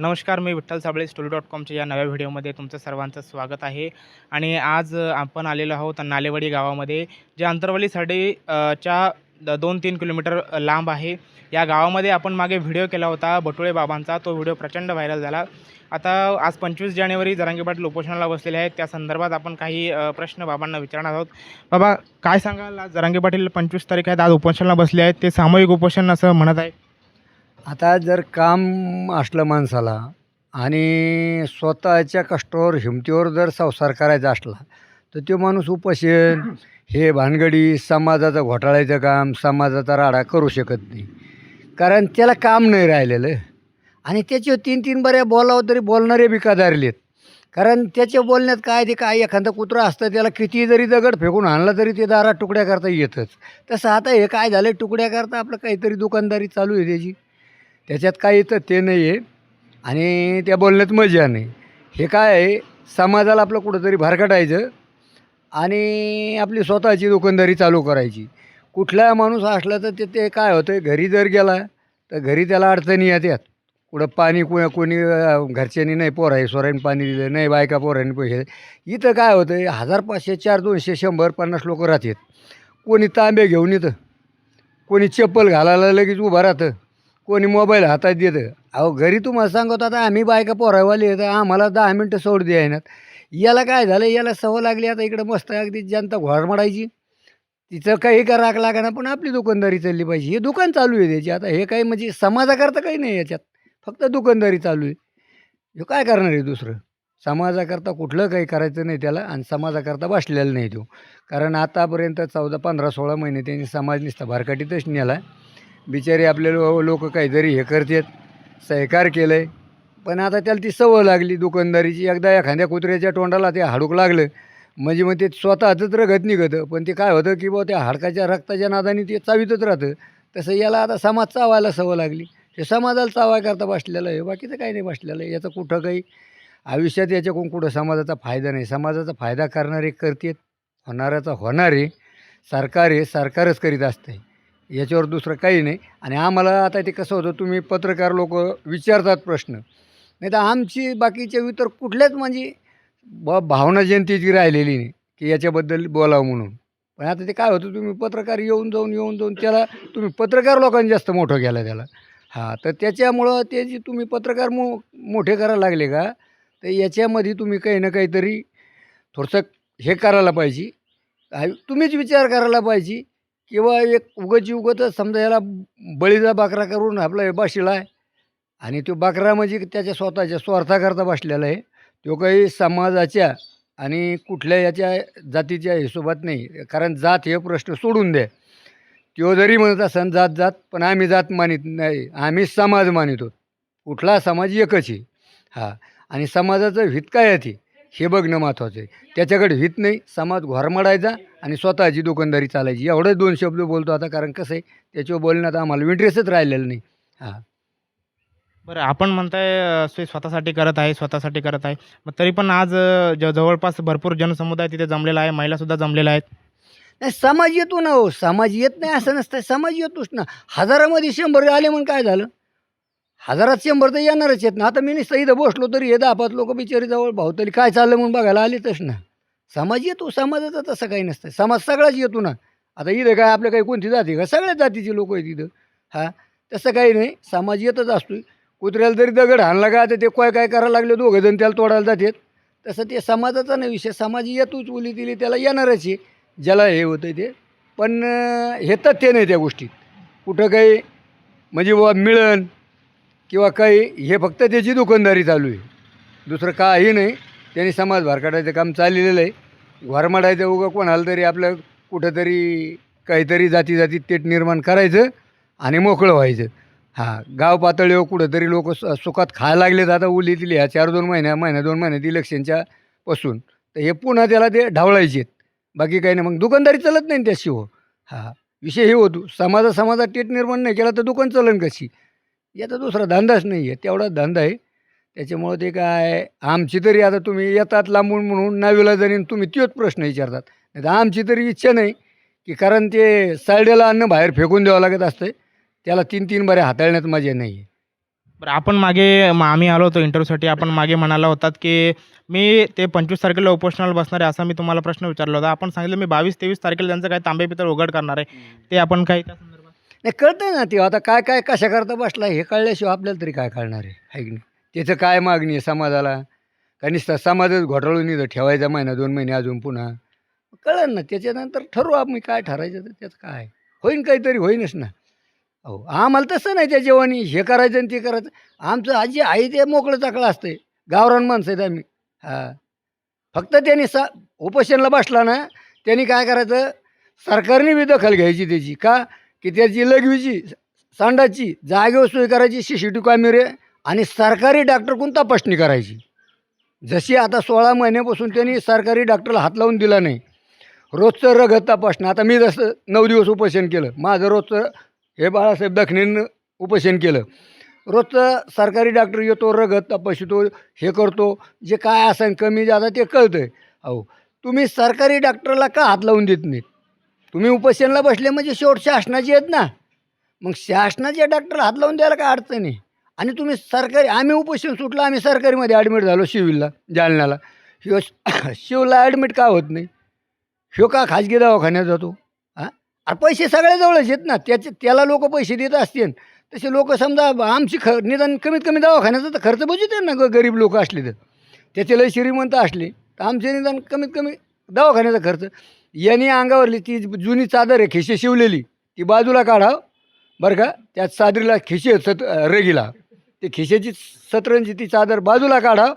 नमस्कार मी Vitthal Sable story dot कॉमच्या या नव्या व्हिडिओमध्ये तुमचं सर्वांचं स्वागत आहे. आणि आज आपण आलेलो आहोत नालेवाडी गावामध्ये जे अंतरवली च्या द- दोन तीन किलोमीटर लांब आहे. या गावामध्ये आपण मागे व्हिडिओ केला होता बटुळे बाबांचा. तो व्हिडिओ प्रचंड व्हायरल झाला. आता आज पंचवीस जानेवारी जरांगे पाटील उपोषणाला बसलेले आहेत. त्या संदर्भात आपण काही प्रश्न बाबांना विचारणार आहोत. बाबा काय सांगाल? आज जरांगे पाटील पंचवीस तारीख आहेत. आज उपोषणाला बसले आहेत. ते सामूहिक उपोषण असं म्हणत आहे आता जर काम असलं माणसाला आणि स्वतःच्या कष्टावर हिमतीवर जर संसार करायचा असला तर तो माणूस उपाशीन हे भानगडी समाजाचं घोटाळ्याचं काम समाजाचा राडा करू शकत नाही. कारण त्याला काम नाही राहिलेलं. आणि त्याचे तीन तीन बऱ्या बोलावं तरी बोलणारे बी कारण त्याच्या बोलण्यात काय ते काय एखादं कुत्रं असतं त्याला किती जरी दगड फेकून आणला तरी ते दारात तुकड्या करता येतच. तसं आता हे काय झालं तुकड्या करता आपलं काहीतरी दुकानदारी चालू आहे त्याची. त्याच्यात काय येतं ते नाही आहे आणि त्या बोलण्यात मजा नाही. हे काय आहे? समाजाला आपलं कुठंतरी भरकटायचं आणि आपली स्वतःची दुकानदारी चालू करायची. कुठला माणूस असला तर ते ते काय होतं घरी जर गेला तर घरी त्याला अडचणी येतात कुठं पाणी को कोणी घरच्यांनी नाही पोराय सोराने पाणी दिलं नाही बायका पोरांनी पैसे इथं काय होतं हजार पाचशे चार दोनशे शंभर पन्नास लोक राहतात. कोणी तांबे घेऊन येतं कोणी चप्पल घालायला लगेच उभं राहतं. कोणी मोबाईल हातात देतं. अहो घरी तुम्हाला सांगत आता आम्ही बायका पोरायवाली आहेत आम्हाला दहा मिनटं सोड द्यायनात याला काय झालं याला सवय लागली आता इकडं मस्त अगदी जनता घोरमडायची तिचं काही का राख लागणार पण आपली दुकानदारी चालली पाहिजे. हे दुकान चालू आहे त्याची. आता हे काही म्हणजे समाजाकरता काही नाही याच्यात. फक्त दुकानदारी चालू आहे. हे काय करणार आहे दुसरं? समाजाकरता कुठलं काही करायचं नाही त्याला आणि समाजाकरता बसलेला नाही तो. कारण आतापर्यंत चौदा पंधरा सोळा महिने त्यांनी समाज नुसता भारकाटीतच नेला बिचारे आपले लो हो, लोक काहीतरी हे करतात सहकार केलं आहे पण आता त्याला ती सवय लागली दुकानदारीची. एकदा एखाद्या कुत्र्याच्या तोंडाला ते हाडूक लागलं. म्हणजे मग ते स्वतःच रगत निघतं. पण ते काय होतं की बुवा त्या हाडकाच्या रक्ताच्या नादाने ते चावीतच राहतं. तसं याला आता समाज चावायला सवय लागली. हे समाजाला चावाय करता बसलेलं आहे. बाकीचं काही नाही बसलेलं आहे. याचं कुठं काही आयुष्यात याच्याकडून कुठं समाजाचा फायदा नाही. समाजाचा फायदा करणारे करतात होणाऱ्याचा होणार. आहे सरकार हे सरकारच करीत असते याच्यावर दुसरं काही नाही. आणि आम्हाला आता ते कसं होतं तुम्ही पत्रकार लोक विचारतात प्रश्न. नाही तर आमची बाकीच्या इतर कुठल्याच म्हणजे ब भावना जयंतीची राहिलेली नाही की याच्याबद्दल बोलावं म्हणून. पण आता ते काय होतं तुम्ही पत्रकार येऊन जाऊन येऊन जाऊन त्याला तुम्ही पत्रकार लोकांनी जास्त मोठं केलं त्याला. हां तर त्याच्यामुळं ते जे तुम्ही पत्रकार मो मोठे करायला लागले का तर याच्यामध्ये तुम्ही काही ना काहीतरी थोडंसं हे करायला पाहिजे. तुम्हीच विचार करायला पाहिजे. किंवा एक उगची उगतच समजा याला बळीचा बाकरा करून आपला हे बसलेला आहे. आणि तो बाकरा म्हणजे त्याच्या स्वतःच्या स्वार्थाकरता बसलेला आहे. तो काही समाजाच्या आणि कुठल्या याच्या जातीच्या हिशोबात नाही. कारण जात हे प्रश्न सोडून द्या. तो जरी म्हणत असन जात जात पण आम्ही जात मानित नाही. आम्ही समाज मानितो कुठला समाज एकच आहे. हा. आणि समाजाचं हित काय आहे ते? हे बघणं महत्त्वाचं आहे. त्याच्याकडे हित नाही समाज घोरमडायचा आणि स्वतःची दुकानदारी चालायची. एवढंच दोन शब्द बोलतो आता कारण कसं आहे त्याच्यावर बोलण्यात आम्हाला इंटरेस्टच राहिलेलं नाही. हां. बरं आपण म्हणताय स्वे स्वतःसाठी करत आहे स्वतःसाठी करत आहे. मग तरी पण आज ज जवळपास भरपूर जनसमुदाय तिथे जमलेला आहे महिलासुद्धा जमलेल्या आहेत. नाही समाज येतो ना हो. समाज येत नाही असं नसतं. समाज येतोच ना. हजारामध्ये शंभर आले म्हणून काय झालं? हजारात शंभर तर येणारच येत ना. आता मी नुसतं इथं बसलो तरी हे दहा पाच लोक बिचारी जवळ भावतली काय चाललं म्हणून बघायला आलेतच ना. समाज येतो समाजाचा तसं काही नसतं. समाज सगळाच येतो ना. आता इथं काय आपल्या काही कोणती जाती का? सगळ्याच जातीची लोक आहेत इथं. हां तसं काही नाही. समाज येतच असतो कुत्र्याला जरी दगड हाणला का तर ते काय काय करायला लागले दोघं जण त्याला तोडायला जातात. तसं ते समाजाचा नाही विषय. समाज येतोच उली दिली त्याला येणारच आहे. ज्याला हे होतं ते. पण अं, हे तथ्य नाही त्या गोष्टीत. कुठं काही म्हणजे बुवा मिळन किंवा काही हे फक्त त्याची दुकानदारी चालू आहे. दुसरं काही नाही. त्यांनी समाज भारकाटायचं काम चाललेलं आहे. घरमाडायचं उगं कोणाला तरी आपलं कुठंतरी काहीतरी जाती जाती तेट निर्माण करायचं आणि मोकळं व्हायचं. हां गाव पातळीवर कुठंतरी लोक सुखात खायला लागलेत आता उली दिली ह्या चार दोन महिन्या महिन्या दोन महिन्यात इलेक्शनच्या पासून. तर हे पुन्हा त्याला ते ढावळायचे बाकी काही नाही. मग दुकानदारी चालत नाही त्याशिवाय हो. हां. विषय हे होतो. समाजा समाजात टेट निर्माण नाही केला तर दुकान चालन कशी? याचा दुसरा धंदाच नाही आहे. तेवढा धंदा आहे. त्याच्यामुळं ते काय आमची तरी आता तुम्ही येतात लांबून म्हणून नावीला जरी तुम्ही तोच प्रश्न विचारतात. नाही तर आमची तरी इच्छा नाही की कारण ते सायडेला अन्न बाहेर फेकून द्यावं लागत असतं त्याला तीन तीन बऱ्या हाताळण्यात मजा नाही आहे. बरं आपण मागे मग आम्ही आलो होतो इंटरव्ह्यूसाठी आपण मागे म्हणाला होतात की मी ते पंचवीस तारखेला उपोषणाला बसणार आहे असा मी तुम्हाला प्रश्न विचारला होता. आपण सांगितलं मी बावीस तेवीस तारखेला त्यांचं काय तांबे पितळ उघड करणार आहे. ते आपण काही त्या नाही कळतं ना ते. आता काय काय कशा करता बसला हे कळल्याशिवाय आपल्याला तरी काय कळणार आहे? आहे की नाही? त्याचं काय मागणी आहे समाजाला? का नुसतं समाजच घोटाळून इथं ठेवायचा महिना दोन महिने अजून पुन्हा? कळलं ना त्याच्यानंतर ठरवू आम्ही काय ठरायचं तर त्याचं काय? होईन काहीतरी होईनच ना. अहो आम्हाला तसं नाही त्या जेवणी हे करायचं आणि ते करायचं. आमचं आजी आई ते मोकळं चाकळं असते गावरान माणसं आहेत आम्ही. हां. फक्त त्यांनी सा उपोषणला बसला ना त्यांनी काय करायचं? सरकारने बी दखल घ्यायची त्याची. का? की त्याची लघवीची सांडाची जागेवर सोय करायची सी सी टी कॅमेरे आणि सरकारी डॉक्टरकडून तपासणी करायची. जशी आता सोळा महिन्यापासून त्यांनी सरकारी डॉक्टरला हात लावून दिला नाही. रोजचं रगत तपासणं आता मी जसं नऊ दिवस उपोषण केलं माझं रोजचं हे बाळासाहेब दखनेनं उपोषण केलं. रोजचं सरकारी डॉक्टर येतो रगत तपासतो हे करतो जे काय असं कमी जादा ते कळतं आहे अहो तुम्ही सरकारी डॉक्टरला का हात लावून देत नाहीत? तुम्ही उपोषणला बसले म्हणजे शेवट शासनाचे आहेत ना. मग शासनाच्या डॉक्टर हात लावून द्यायला काय अडचण आहे? आणि तुम्ही सरकारी आम्ही उपोषण सुटलं आम्ही सरकारीमध्ये ॲडमिट झालो शिवला जालन्याला. शिव शिवला ॲडमिट का होत नाही? ह्यो का खाजगी दवाखान्यात जातो? हां? अरे पैसे सगळ्याजवळच आहेत ना. त्याचे त्याला लोक पैसे देत असतील. तसे लोक समजा आमची ख निदान कमीत कमी दवाखान्याचा तर खर्च बघित ना ग गरीब लोक असले तर. त्याचे लय श्रीमंत असले. तर आमचे निदान कमीत कमी दवाखान्याचा खर्च. यांनी अंगावरली ती जुनी चादर आहे खिशे शिवलेली. ती बाजूला काढाव बरं का? त्या चादरीला खिशे सत रगीला. ते खिशेची सतरंजी ती चादर बाजूला काढाव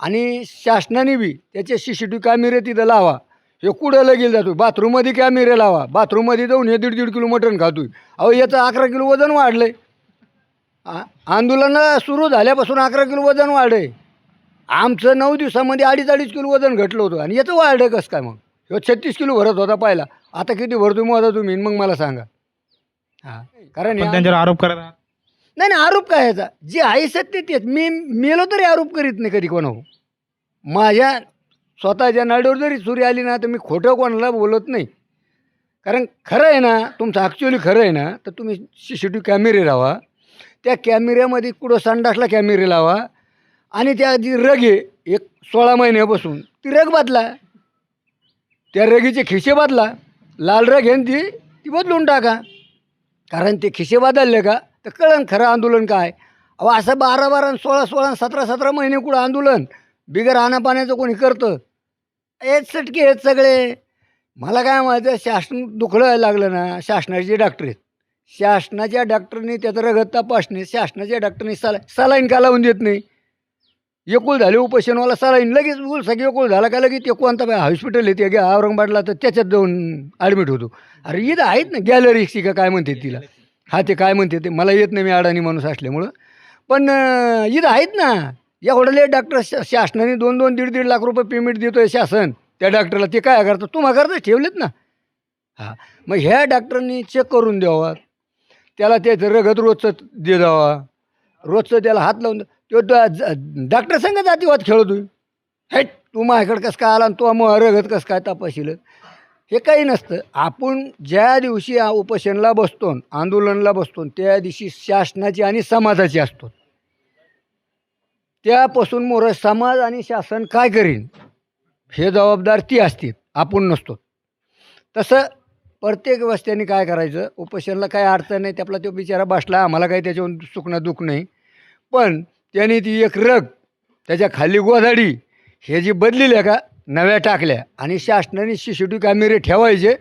आणि शासनाने बी त्याचे सी सी टी कॅमेरे तिथं लावा. हे कुठं लगेल जातो बाथरूममध्ये कॅमेरे लावा. बाथरूममध्ये जाऊन हे दीड दीड किलो मटण खातोय. अहो याचं अकरा किलो वजन वाढलं आहे आंदोलनं सुरू झाल्यापासून अकरा किलो वजन वाढलं आमचं नऊ दिवसामध्ये अडीच अडीच किलो वजन घटलं होतं आणि याचं वाढलं कसं काय मग? ह्यो छत्तीस किलो भरत होता पहिला. आता किती भरतो मग आता तुम्ही मग मला सांगा. हां. कारण पण त्यांच्यावर आरोप करत आहात? नाही नाही आरोप काय याचा? जे आहे सत्य तेच मी मेलो तरी आरोप करीत नाही कधी कोणावर. माझ्या स्वतःच्या नाडीवर जरी चोरी आली ना तर मी खोटं कोणाला बोलत नाही. कारण खरं आहे ना तुमचं ॲक्च्युली खरं आहे ना तर तुम्ही सी सी टी कॅमेरे लावा. त्या कॅमेऱ्यामध्ये कुठं संडासला कॅमेरे लावा. आणि त्या जी रग आहे एक सोळा महिन्यापासून. ती रग बदला. त्या रगीचे खिशे बदला. लाल रग आहे ती ती बदलून टाका. कारण ते खिसे बदलले का तर कळन खरं आंदोलन काय. अहो असं बारा बारा सोळा सोळा सतरा सतरा महिने कुठं आंदोलन? बिगर पाण्याचं कोणी करतं? हेच सटके आहेत सगळे. मला काय माहिती शासन दुखलं लागलं ना शासनाचे डॉक्टर आहेत. शासनाच्या डॉक्टरनी त्याचं रगत तपासणे शासनाच्या डॉक्टरनी सला सलाईन का लावून देत नाही? एकुळ झाले उपोषणवाला सलाईन लगेच बोल सगळे एकुळ झाला का लगेच ते कोणता बाई हॉस्पिटल आहे ते घ्या औरंगाबादला तर त्याच्यात जाऊन ॲडमिट होतो. अरे इथं आहेत ना गॅलरी का काय म्हणते तिला? हा ते काय म्हणते ते? मला येत नाही मी अडाणी माणूस असल्यामुळं. पण इथं आहेत ना. एवढले डॉक्टर शा शासनाने दोन दोन दीड दीड लाख रुपये पेमेंट देतो आहे शासन. त्या डॉक्टरला ते काय करतात? तुम्हा करता ठेवलेत ना. हां. मग ह्या डॉक्टरनी चेक करून द्यावा. त्याला त्याचं रगत रोजचं दे द्यावा. रोजचं त्याला हात लावून तो डॉक्टर संग जाती वाद खेळतो हे तू माझ्याकडे कसं काय आला आणि तू मग रगत कसं काय तपाशील? हे काही नसतं. आपण ज्या दिवशी उपोषणला बसतो आंदोलनला बसतो त्या दिवशी शासनाची आणि समाजाची असतो. त्यापासून मोर समाज आणि शासन काय करीन? हे जबाबदार ती असते आपण नसतो. तसं प्रत्येक वस्त्याने काय करायचं? उपोषणला काय अडचण नाही त्यातला तो बिचारा बसला. आम्हाला काही त्याच्यावर सुखणं दुःख नाही. पण त्याने ती एक रग त्याच्याखाली गोधाडी हे जी बदलेल्या का नव्या टाकल्या. आणि शासनाने सी सी टी कॅमेरे ठेवायचे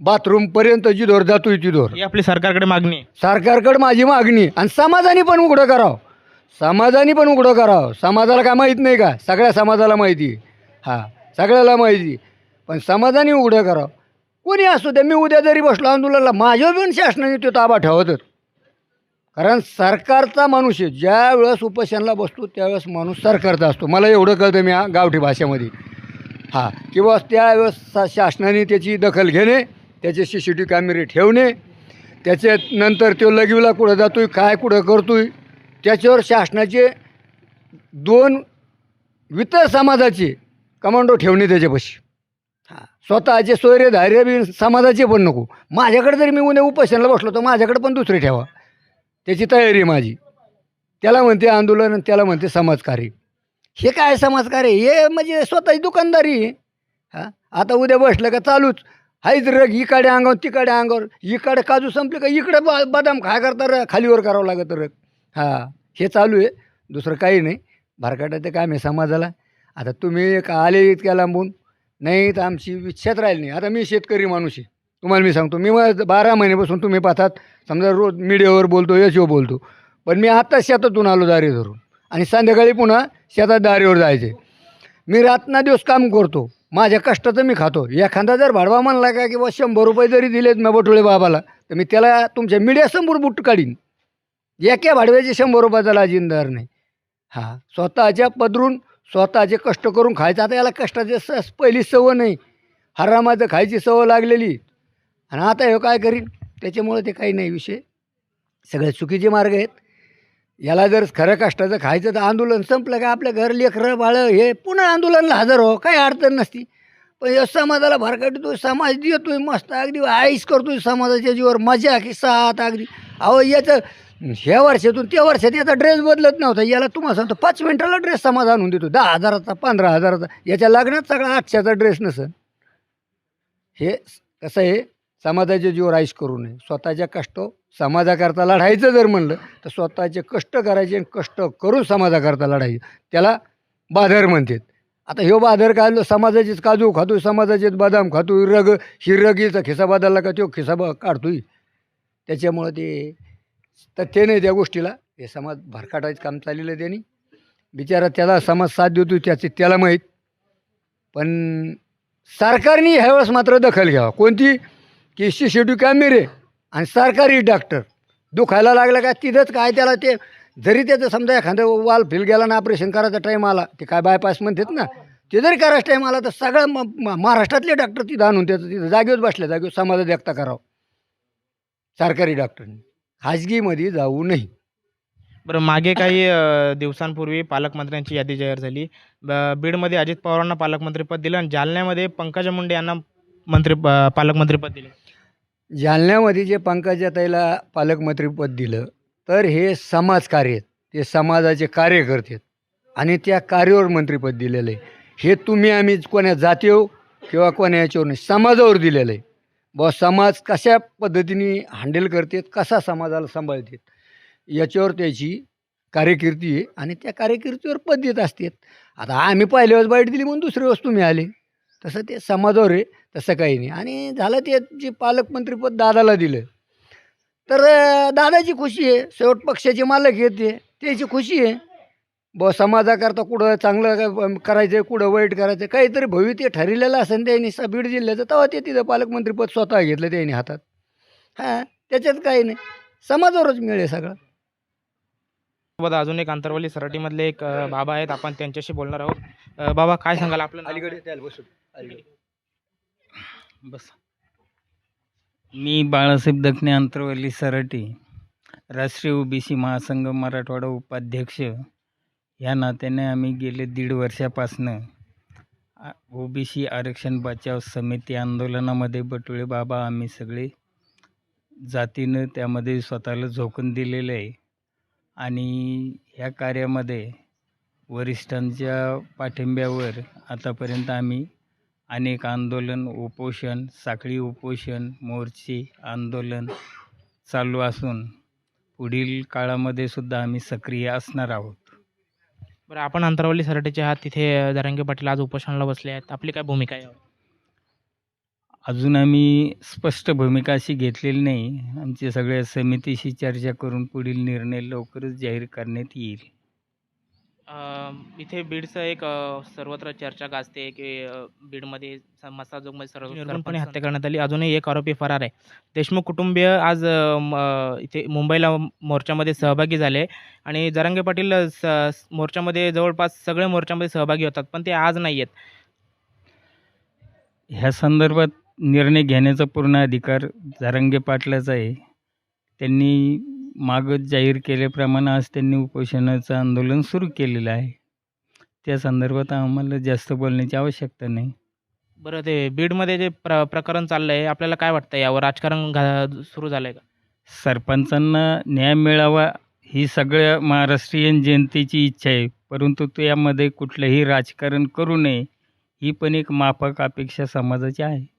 बाथरूमपर्यंत जिथोर जातोय तिथोर ही आपली सरकारकडे मागणी आहे. सरकारकडे माझी मागणी. आणि समाजाने पण उघडं करावं. समाजाने पण उघडं करावं. समाजाला काय माहीत नाही का? सगळ्या समाजाला माहिती आहे. हां सगळ्याला माहिती. पण समाजाने उघडं करावं. कोणी असू द्या मी उद्या जरी बसलो आंदोलनाला माझ्यावर पण शासनाने तो ताबा ठेवतच. कारण सरकारचा माणूस आहे ज्या वेळेस उपोषणाला बसतो त्यावेळेस माणूस सरकारचा असतो. मला एवढं कळतं मी गावठी भाषेमध्ये. हां किंवा त्यावेळेस सा शासनाने त्याची दखल घेणे त्याचे सी सी टी कॅमेरे ठेवणे त्याच्या नंतर तो लगीला कुठं जातोय काय कुठं करतोय त्याच्यावर शासनाचे दोन वितर समाजाचे कमांडो ठेवणे त्याच्यापाशी. हां. स्वतःचे सोयरे धार्य बी समाजाचे पण नको. माझ्याकडे जरी मी उद्या उपोषणाला बसलो तर माझ्याकडे पण दुसरे ठेवा. त्याची तयारी माझी. त्याला म्हणते आंदोलन आणि त्याला म्हणते समाजकार्य. हे काय समाजकार्य? हे म्हणजे स्वतःची दुकानदारी हां? आता उद्या बसलं का चालूच. हायच रग इकडे अंगावर तिकडे अंगावर. इकडे काजू संपले का इकडे बा बदाम काय करता र खालीवर करावं लागतं रग. हां हे चालू आहे. दुसरं काही नाही. भरकाटाचं काम आहे समाजाला. आता तुम्ही का आले इतक्या लांबून. नाही तर आमची इच्छाच राहिली नाही. आता मी शेतकरी माणूस आहे. तुम्हाला मी सांगतो मी मग बारा महिन्यापासून तुम्ही पाहतात समजा रोज मीडियावर बोलतो यशो बोलतो पण मी आत्ताच शेतातून आलो दारी धरून आणि संध्याकाळी पुन्हा शेतात दारीवर जायचे. मी रातना दिवस काम करतो माझ्या कष्टाचं मी खातो. एखादा जर भाडवा म्हणला का किंवा शंभर रुपये जरी दिलेत मी बटुळे बाबाला तर मी त्याला तुमच्या मीडियासमोर बुट काढीन. एका भाडव्याचे शंभर रुपयाचा लाजिनदार नाही. हां स्वतःच्या पदरून स्वतःचे कष्ट करून खायचं. आता याला कष्टाची स पहिली सवय नाही. हरामाचं खायची सवय लागलेली. आणि आता हे काय करीन? त्याच्यामुळं ते काही नाही विषय. सगळे चुकीचे मार्ग आहेत. याला जर खरं कष्टाचं खायचं तर आंदोलन संपलं का आपलं घर लेकरं बाळं हे पुन्हा आंदोलनाला हजर हो काही अडचण नसती. पण या समाजाला भरकाटतोय समाज देतोय मस्त अगदी आईस करतोय समाजाच्या जीवर मजा की साथ अगदी. अहो याचं ह्या वर्षातून त्या वर्षात याचा ड्रेस बदलत नव्हता. याला तुम्हाला सांगतो पाच मिनिटाला ड्रेस समाज आणून देतो. दहा हजाराचा पंधरा हजाराचा. याच्या लग्नात सगळा आठशेचा ड्रेस नसेल. हे कसं आहे? समाजाच्या जीवर आईश करू नये. स्वतःच्या कष्ट समाजाकरता लढायचं जर म्हणलं तर स्वतःचे कष्ट करायचे आणि कष्ट करून समाजाकरता लढायचे. त्याला बाधर म्हणतात. आता ह्यो बाधर काय समाजाचेच काजू खातो समाजाचेच बदाम खातो रग ही रगीचा खिसा बदलला का तो खिसा ब काढतोय. त्याच्यामुळं ते तथ्य नाही त्या गोष्टीला. हे समाज भरकाटायचं काम चाललेलं आहे त्यांनी. बिचारा त्याला समाज साथ देतो त्याचे त्याला माहीत. पण सरकारने ह्यावेळेस मात्र दखल घ्यावा. कोणती? केसची सी शेड्यू कॅमेरे आणि सरकारी डॉक्टर. दुखायला लागलं का? तिथंच काय त्याला ते जरी त्याचं समजा एखादं वाल फिल गेला ना ऑपरेशन करायचा टाईम आला ते काय बायपास म्हणतात ना ते जरी करायचा टाईम आला तर सगळं म- म- महाराष्ट्रातले डॉक्टर तिथं आणून त्याचं तिथं जागेवर बसल्या जागेवर समाजात व्यक्त करावं. सरकारी डॉक्टरनी. खाजगीमध्ये जाऊ नये. बरं मागे काही दिवसांपूर्वी पालकमंत्र्यांची यादी जाहीर झाली. ब- बीडमध्ये अजित पवारांना पालकमंत्रीपद दिलं आणि जालन्यामध्ये पंकजा मुंडे यांना मंत्री प- पालकमंत्रीपद दिले. जालन्यामध्ये जे पंकजाताईला पालकमंत्रीपद दिलं तर हे समाजकार्य आहेत. ते समाजाचे कार्यकर्ते आहेत. आणि त्या कार्यावर मंत्रीपद दिलेलं आहे. हे तुम्ही आम्ही कोण्या जातीवर हो किंवा कोण्या याच्यावर नाही समाजावर दिलेलं आहे. ब समाज कशा पद्धतीने हँडल करतात कसा समाजाला सांभाळतात याच्यावर त्याची कार्यकिर्ती आहे आणि त्या कार्यकिर्तीवर पद देत असतात. आता आम्ही पहिल्या वेळेस बाईट दिली म्हणून दुसऱ्या वेळेस तुम्ही आले. तसं ते समाजावर आहे तसं काही नाही. आणि झालं ते जे पालकमंत्रीपद दादाला दिलं. तर दादाची खुशी आहे शेवट पक्षाचे मालक येते त्याची खुशी आहे. ब समाजाकरता कुठं चांगलं करायचं कुठं वाईट करायचं काहीतरी भविष्य ठरलेलं असेल त्यांनी स- बीड जिल्ह्याचं तेव्हा ते तिथं पालकमंत्रीपद स्वतः घेतलं त्यांनी हातात. हां त्याच्यात काही नाही. समाजावरच मिळेल सगळं. सोबत अजून एक आंतरवली सराटीमधले एक बाबा आहेत आपण त्यांच्याशी बोलणार आहोत. बाबा काय सांगाल आपलं? अलीकडे त्याला बसून. अलीकडे बस. मी बाळासाहेब दखने अंतरवली सराटी राष्ट्रीय ओबीसी महासंघ मराठवाडा उपाध्यक्ष. या नात्याने आम्ही गेले दीड वर्षापासनं. ओबीसी आरक्षण बचाव समिती आंदोलनामध्ये बटुळे बाबा आम्ही सगळे जातीनं त्यामध्ये स्वतःला झोकून दिलेलं आहे. आणि ह्या कार्यामध्ये वरिष्ठांच्या पाठिंब्यावर आतापर्यंत आम्ही अनेक आंदोलन उपोषण साखळी उपोषण मोर्चे आंदोलन चालू असून पुढील काळामध्ये सुद्धा आम्ही सक्रिय असणार आहोत. बरं आपण अंतरवली सराटीचे आहात. तिथे अ, जरांगे पाटील आज उपोषणाला बसले आहेत. आपली काय भूमिका आहे? यावर? अजून आम्ही स्पष्ट भूमिका अशी घेतलेली नाही. आमच्या सगळ्या समितीशी चर्चा करून पुढील निर्णय लवकरच जाहीर करण्यात येईल. इथे बीडचं एक सर्वत्र चर्चा गाजते की बीडमध्ये मसाजोगमध्ये सर्व निर्गुणपणे हत्या करण्यात आली. अजूनही एक आरोपी फरार आहे. देशमुख कुटुंबीय आज इथे मुंबईला मोर्चामध्ये सहभागी झाले आणि जरांगे पाटील स- मोर्चामध्ये जवळपास सगळे मोर्चामध्ये सहभागी होतात पण ते आज नाही आहेत ह्या संदर्भात निर्णय घेण्याचा पूर्ण अधिकार जारंगे पाटलाचा आहे. त्यांनी मागच जाहीर केल्याप्रमाणे आज त्यांनी उपोषणाचं आंदोलन सुरू केलेलं आहे. त्या संदर्भात आम्हाला जास्त बोलण्याची आवश्यकता नाही. बरं ते बीडमध्ये जे प्र प्रकरण चाललं आहे आपल्याला काय वाटतं यावर राजकारण घा सुरू झालं आहे का? सरपंचांना न्याय मिळावा ही सगळ्या महाराष्ट्रीयन जनतेची इच्छा आहे. परंतु त्यामध्ये कुठलंही राजकारण करू नये ही पण एक माफक अपेक्षा समाजाची आहे.